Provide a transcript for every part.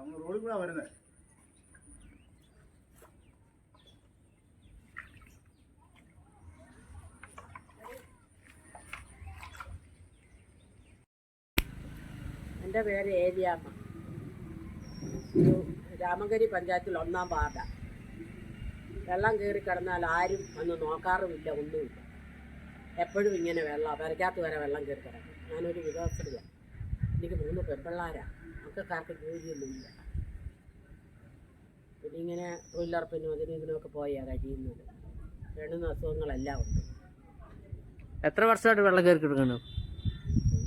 നമ്മൾ റോഡിൽ കൂടെ വരുന്നത് എന്റെ പേര് ഏലിയാമ്മ രാമഗരി പഞ്ചായത്തിൽ ഒന്നാം വാർഡ. വെള്ളം കയറി കിടന്നാൽ ആരും വന്ന് നോക്കാറുമില്ല ഒന്നുമില്ല. എപ്പോഴും ഇങ്ങനെ വെള്ളം പെരക്കകത്ത് വരെ വെള്ളം കയറി കിടക്കും. ഞാനൊരു വിധവസ്ഥയാണ് എനിക്ക് മൂന്ന് പെൺപിള്ളാരാണ് മക്കൾക്കാർക്ക് ജോലിയൊന്നുമില്ല. പിന്നെ ഇങ്ങനെ തൊഴിലുറപ്പിനും അതിനും ഇതിനുമൊക്കെ പോയാൽ കഴിയുന്നത്. വേണ്ടുന്ന അസുഖങ്ങളെല്ലാം ഉണ്ട്. എത്ര വർഷമായിട്ട് വെള്ളം കയറി കിടക്കുന്നു?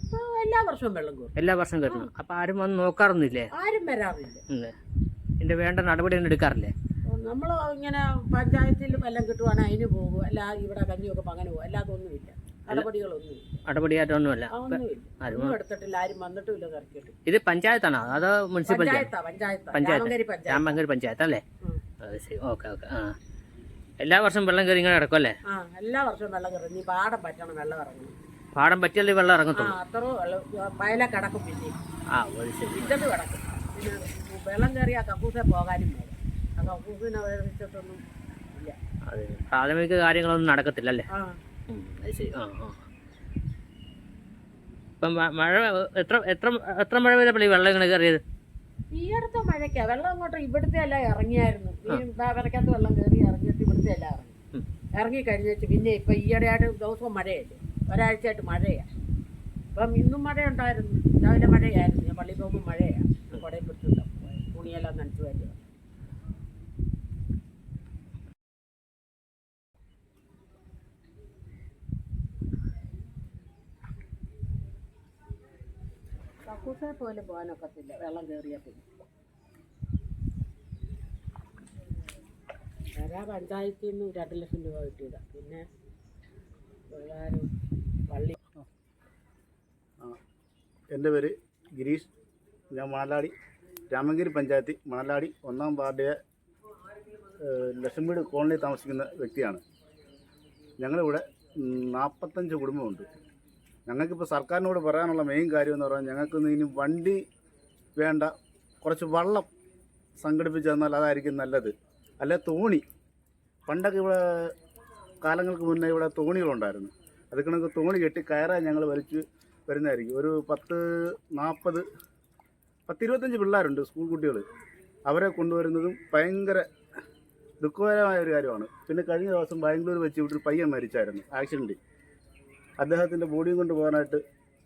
ഇപ്പോൾ എല്ലാ വർഷവും വെള്ളം കയറും. എല്ലാ വർഷവും കയറണം അപ്പൊ ആരും വന്ന് നോക്കാറൊന്നുമില്ലേ? ആരും വരാറില്ല. ഇല്ല. ഇതിന്റെ വേണ്ട നടപടി ഒന്നും എടുക്കാറില്ലേ? നമ്മൾ ഇങ്ങനെ പഞ്ചായത്തിൽ വല്ലതും കിട്ടുവാണെങ്കിൽ അതിന് പോകും. അല്ല ഇവിടെ കഞ്ഞിയൊക്കെ അങ്ങനെ പോകും. അല്ലാതൊന്നുമില്ല ആരും എടുത്തിട്ടില്ല ആരും വന്നിട്ടുമില്ല കറക്കിയിട്ട്. ഇത് പഞ്ചായത്താണോ? അതോ മുനിസിപ്പൽ പഞ്ചായത്താ. രാമങ്കരി പഞ്ചായത്ത്. അല്ലേ. ശരി. Okay okay. ആ. എല്ലാ വർഷവും വെള്ളം കയറി ഇങ്ങനെ കിടക്കും അല്ലേ എല്ലാ വർഷവും വെള്ളം കയറി. പാടം പറ്റണം വെള്ളം ഇറങ്ങണം. പാടം പറ്റിയല്ലേ വെള്ളം ഇറങ്ങത്തുള്ളൂ? അത്ര വെള്ളം വയല കിടക്കും പിന്നെ ആ ഒരു ശരി. ഇറ്റത്ത് കിടക്കും. പിന്നെ വെള്ളം ആ കക്കൂസെ പോകാനും ആ കക്കൂസിനെ വെച്ചിട്ടൊന്നും ഇല്ല. പ്രാഥമിക കാര്യങ്ങളൊന്നും നടക്കത്തില്ല അല്ലേ? അത് ശരി. ആ ആ. ഇപ്പം മഴ എത്ര എത്ര എത്ര മഴ വരെ പള്ളി വെള്ളം ഇങ്ങനെ കയറിയത്? ഈ അടുത്ത മഴയ്ക്കാ. വെള്ളം അങ്ങോട്ട് ഇവിടുത്തെ അല്ല ഇറങ്ങിയായിരുന്നു. ഈ വെള്ളം കയറി ഇറങ്ങിയിട്ട് ഇവിടുത്തെ അല്ല ഇറങ്ങി. ഇറങ്ങി കഴിഞ്ഞിട്ട് പിന്നെ ഇപ്പൊ ഈയിടെയായിട്ട് ദിവസവും മഴയല്ലേ. ഒരാഴ്ചയായിട്ട് മഴയാ. ഇപ്പം ഇന്നും മഴയുണ്ടായിരുന്നു. രാവിലെ മഴയായിരുന്നു. ഞാൻ പള്ളിയിൽ പോകുമ്പോൾ മഴയാണ് കക്കൂസെ പോലും പോകാനൊക്കത്തില്ല. വെള്ളം കയറിയാൽ പിന്നെ. വരാ പഞ്ചായത്തിൽ നിന്ന് രണ്ട് ലക്ഷം രൂപ കിട്ടിയതാണ് പിന്നെ പിള്ളേരും പള്ളി എന്റെ പേര് ഗിരീഷ്. ഞാൻ മണലാടി. രാമങ്കിരി പഞ്ചായത്ത് മണലാടി. ഒന്നാം വാർഡിലെ ലക്ഷം ലക്ഷംവീട് കോളനിയിൽ താമസിക്കുന്ന വ്യക്തിയാണ്. ഞങ്ങളിവിടെ നാൽപ്പത്തഞ്ച് കുടുംബമുണ്ട്. ഞങ്ങൾക്കിപ്പോൾ സർക്കാരിനോട് പറയാനുള്ള മെയിൻ കാര്യം എന്ന് പറഞ്ഞാൽ ഞങ്ങൾക്ക് ഇനി വണ്ടി വേണ്ട. കുറച്ച് വള്ളം സംഘടിപ്പിച്ച് തന്നാൽ അതായിരിക്കും നല്ലത്. അല്ലെ തോണി. പണ്ടൊക്കെ ഇവിടെ കാലങ്ങൾക്ക് മുന്നേ ഇവിടെ തോണികളുണ്ടായിരുന്നു. അത് കണക്ക് തോണി കെട്ടി കയറാൻ ഞങ്ങൾ വലിച്ച് വരുന്നതായിരിക്കും. ഒരു പത്ത് നാൽപ്പത് പത്തിരുപത്തഞ്ച് പിള്ളേരുണ്ട് സ്കൂൾ കുട്ടികൾ അവരെ കൊണ്ടുവരുന്നതും ഭയങ്കര ദുഃഖകരമായ ഒരു കാര്യമാണ്. പിന്നെ കഴിഞ്ഞ ദിവസം ബാംഗ്ലൂർ വെച്ച് വിട്ടൊരു പയ്യൻ മരിച്ചായിരുന്നു. ആക്സിഡന്റ് അദ്ദേഹത്തിന്റെ ബോഡിയും കൊണ്ട് പോകാനായിട്ട്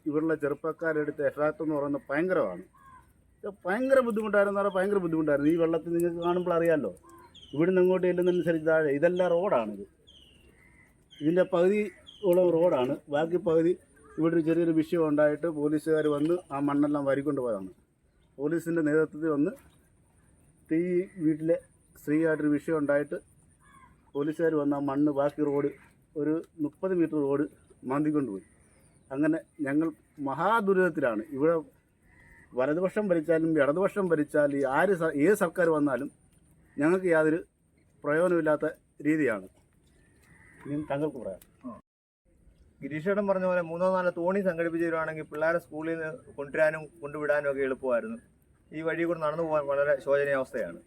ഇവരുള്ള ചെറുപ്പക്കാരെടുത്ത് എഫാക്ട് എന്ന് പറയുന്നത് ഭയങ്കരമാണ്. ഭയങ്കര ബുദ്ധിമുട്ടായിരുന്നു. പറഞ്ഞാൽ ഭയങ്കര ബുദ്ധിമുട്ടായിരുന്നു. ഈ വെള്ളത്തിൽ നിങ്ങൾക്ക് കാണുമ്പോൾ അറിയാമല്ലോ ഇവിടുന്ന് അങ്ങോട്ട് ചെല്ലുന്നതനുസരിച്ച് താഴെ ഇതെല്ലാം റോഡാണിത്. ഇതിന്റെ പകുതി ഉള്ള റോഡാണ്. ബാക്കി പകുതി ഇവിടെ ഒരു ചെറിയൊരു വിഷയം ഉണ്ടായിട്ട് പോലീസുകാർ വന്ന് ആ മണ്ണെല്ലാം വരിക്കൊണ്ട് പോയതാണ്. പോലീസിന്റെ നേതൃത്വത്തിൽ വന്ന് ഈ വീട്ടിലെ സ്ത്രീയായിട്ടൊരു വിഷയം ഉണ്ടായിട്ട് പോലീസുകാർ വന്ന് ആ മണ്ണ് ബാക്കി റോഡ് ഒരു മുപ്പത് മീറ്റർ റോഡ് മാന്തിക്കൊണ്ട് പോയി അങ്ങനെ ഞങ്ങൾ മഹാദുരിതത്തിലാണ്. ഇവിടെ വലതുപക്ഷം ഭരിച്ചാലും ഇടതുപക്ഷം ഭരിച്ചാലും ആര് ഏത് സർക്കാർ വന്നാലും ഞങ്ങൾക്ക് യാതൊരു പ്രയോജനമില്ലാത്ത രീതിയാണ്. ഇനി താങ്കൾക്ക് പറയാം. ഗിരീഷേടം പറഞ്ഞ പോലെ മൂന്നോ നാലോ തോണി സംഘടിപ്പിച്ച് തരുവാണെങ്കിൽ പിള്ളേരെ സ്കൂളിൽ നിന്ന് കൊണ്ടുവരാനും കൊണ്ടുവിടാനും ഒക്കെ എളുപ്പമായിരുന്നു. ഈ വഴി കൂടെ നടന്നു പോകാൻ വളരെ ശോചനീയാവസ്ഥയാണ്